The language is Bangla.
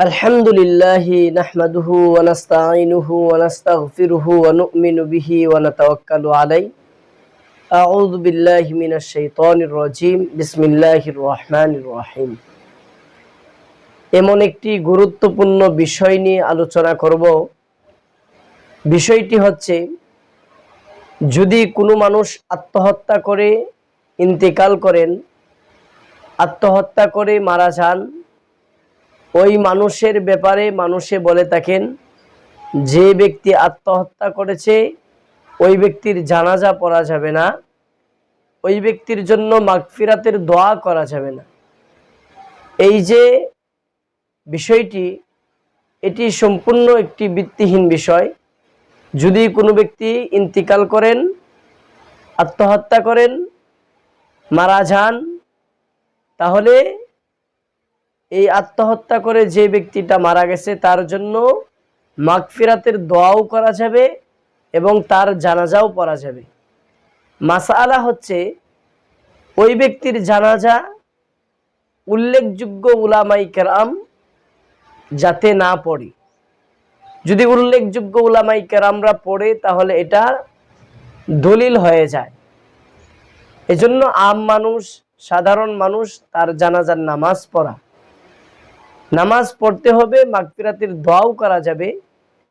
الحمد لله نحمده ونستعينه ونستغفره ونؤمن به ونتوكل عليه أعوذ بالله من الشيطان الرجيم بسم الله الرحمن الرحيم এমন একটি গুরুত্বপূর্ণ বিষয় নিয়ে আলোচনা করব বিষয়টি হচ্ছে যদি কোনো মানুষ আত্মহত্যা করে ইন্তেকাল করেন আত্মহত্যা করে মারা যান ওই মানুষের ব্যাপারে মানুষে বলে থাকেন, যে ব্যক্তি আত্মহত্যা করেছে, ওই ব্যক্তির জানাজা পড়া যাবে না, ওই ব্যক্তির জন্য মাগফিরাতের দোয়া করা যাবে না। এই যে বিষয়টি, এটি সম্পূর্ণ একটি বৃত্তিহীন বিষয়। যদি কোনো ব্যক্তি ইন্তিকাল করেন, আত্মহত্যা করেন, মারা যান, তাহলে এই আত্মহত্যা করে যে ব্যক্তিটা মারা গেছে, তার জন্য মাগফিরাতের দোয়াও করা যাবে এবং তার জানাজাও পড়া যাবে। মাসালা হচ্ছে, ওই ব্যক্তির জানাজা উল্লেখযোগ্য উলামাই কেরাম যাতে না পড়ে। যদি উল্লেখযোগ্য উলামাই কেরামরা পড়ে, তাহলে এটা দলিল হয়ে যায়। এজন্য আম মানুষ, সাধারণ মানুষ তার জানাজার নামাজ পড়া। নামাজ পড়তে হবে মাগফিরাতের দোয়াও করা যাবে।